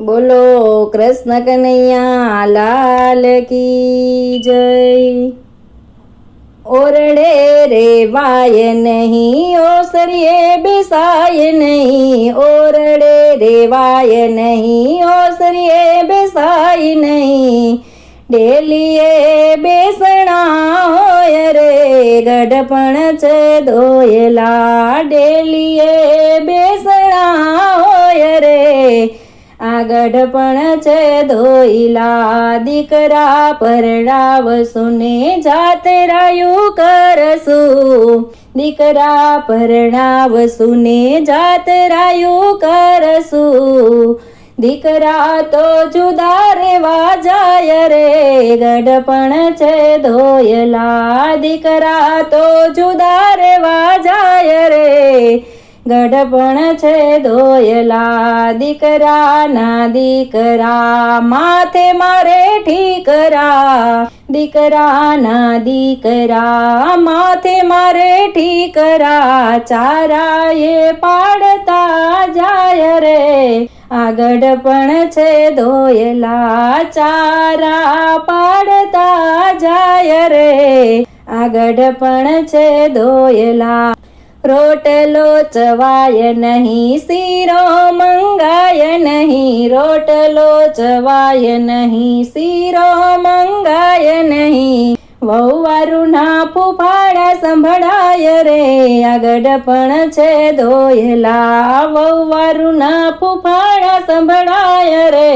બોલો કૃષ્ણ કનૈયા, લાલ કી જય. ઓરડે રેવાય નહીં, ઓસરીએ બેસાય નહીં. ઓરડે રેવાય નહીં, ઓસરીએ બેસાય નહીં. ડેલીએ બેસણા હોય રે ગઢપણ છે ધોયેલા. ડેલીએ બેસણા આ પણ છે ધોઈલા, દીકરા પરણાવસુને જાતરાયું કરશું. દીકરા પરણાવસુને જાતરાયું કરશું. દીકરા તો જુદા રેવા જાય રે ગઢપણ છે ધોયલા. દીકરા તો જુદા ગઢપણ છે ધોયલા દીકરાના દીકરા, માથે મારે ઠીકરા. દીકરાના દીકરા, માથે મારે ઠીકરા. ચારાએ પાડતા જાય રે. આ ગઢપણ છે ધોયલા, ચારા પાડતા જાય રે. આ ગઢપણ છે ધોયલા. રોટલો ચવાય નહીં, શીરો મંગાય નહીં, રોટલો ચવાય નહીં, શીરો મંગાય નહીં. વહુવારું ના ફૂફાડા સંભળાય રે, આગળ પણ છે ધોયેલા. વહુવારું ના ફૂફાડા સંભળાય રે,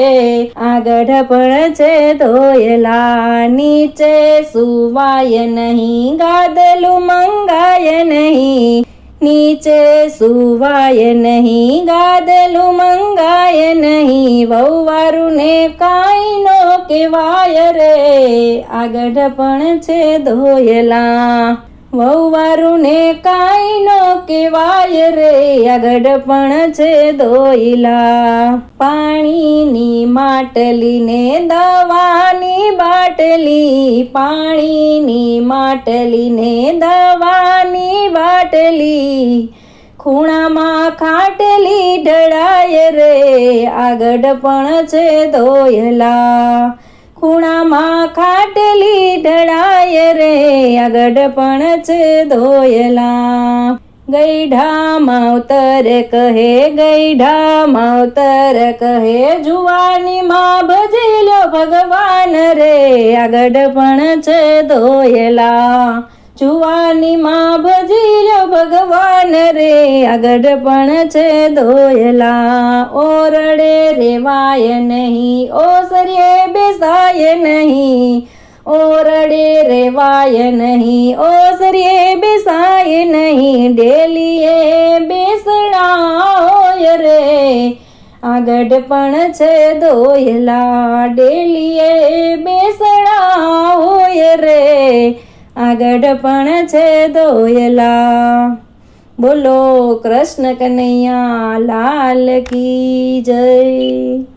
આગળ પણ છે ધોયેલા. નીચે સુવાય નહીં, ગાદલું મંગાય નહીં. નીચે સુવાય નહીં, ગાદલું મંગાય નહીં વહુવારું ને કાંઈ નો કહેવાય રે. આગળ પણ છે ધોયલા વહુવારું ને કાંઈ નો કહેવાય રે. આગળ પણ છે ધોઈલા પાણીની માટલી ને દવાની બાટલી, પાણીની માટલી ને દવાની બાટલી ખૂણામાં ખાટલી ઢળાય રે, આગળ પણ છે ધોયલા. ખૂણામાં ખાટલી ઢળાય રે, આગળ પણ છે ધોયલા. ગઈઢા માવતર કહે ગઈઢા માવતર કહે જુવાનીમાં ભજી લો ભગવાન રે, આગળ પણ છે ધોયલા. જુવાની માં ભજીલો ભગવાન રે આ પણ છે ધોયલા, ઓરડે રેવાય નહીં, ઓસરીએ બેસાય નહીં, ઓરડે રેવાય નહીં, ઓસરીએ બેસાય નહીં, ડેલીએ બેસણા હોય રે. આગળ પણ છે ધોયલા, ડેલીએ બેસણા હોય રે. આ પણ છે દોયલા બોલો કૃષ્ણ કનૈયા લાલ કી જય.